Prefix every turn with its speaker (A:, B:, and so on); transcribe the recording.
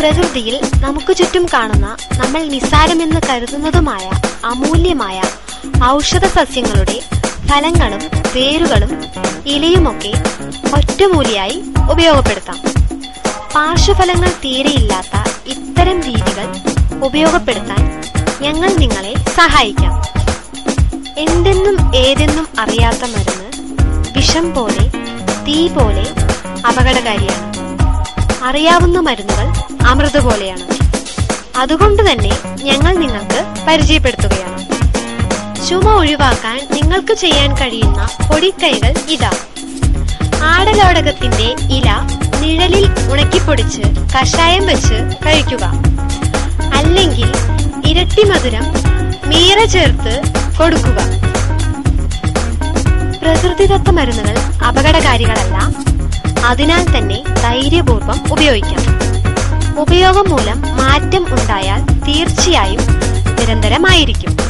A: പ്രകൃതിയിൽ നമുക്ക് ചുറ്റും കാണുന്ന നമ്മൾ നിസ്സാരമെന്ന് കരുതുന്നതുമായ അമൂല്യമായ ഔഷധ സസ്യങ്ങളുടെ ഫലങ്ങളും വേരുകളും ഇലയുമൊക്കെ ഒറ്റമൂലിയായി ഉപയോഗപ്പെടുത്താം. പാർശ്വഫലങ്ങൾ തീരെയില്ലാത്ത ഇത്തരം രീതികൾ ഉപയോഗപ്പെടുത്താൻ ഞങ്ങൾ നിങ്ങളെ സഹായിക്കാം. എന്തെന്നും ഏതെന്നും അറിയാത്ത മരുന്ന് വിഷം പോലെ തീ പോലെ അപകടകാരിയാണ്. അറിയാവുന്ന മരുന്നുകൾ അമൃത് പോലെയാണ്. അതുകൊണ്ട് തന്നെ ഞങ്ങൾ നിങ്ങൾക്ക് പരിചയപ്പെടുത്തുകയാണ്. ചുമ ഒഴിവാക്കാൻ നിങ്ങൾക്ക് ചെയ്യാൻ കഴിയുന്ന പൊടിക്കൈകൾ ഇതാ. ആടലോടകത്തിന്റെ ഇല നിഴലിൽ ഉണക്കിപ്പൊടിച്ച് കഷായം വെച്ച് കഴിക്കുക. അല്ലെങ്കിൽ ഇരട്ടി മധുരം മീറ ചേർത്ത് കൊടുക്കുക. പ്രകൃതിദത്ത മരുന്നുകൾ അപകടകാരികളല്ല. അതിനാൽ തന്നെ ധൈര്യപൂർവം ഉപയോഗിക്കാം. ഉപയോഗം മൂലം മാറ്റം ഉണ്ടായാൽ തീർച്ചയായും നിരന്തരമായിരിക്കും.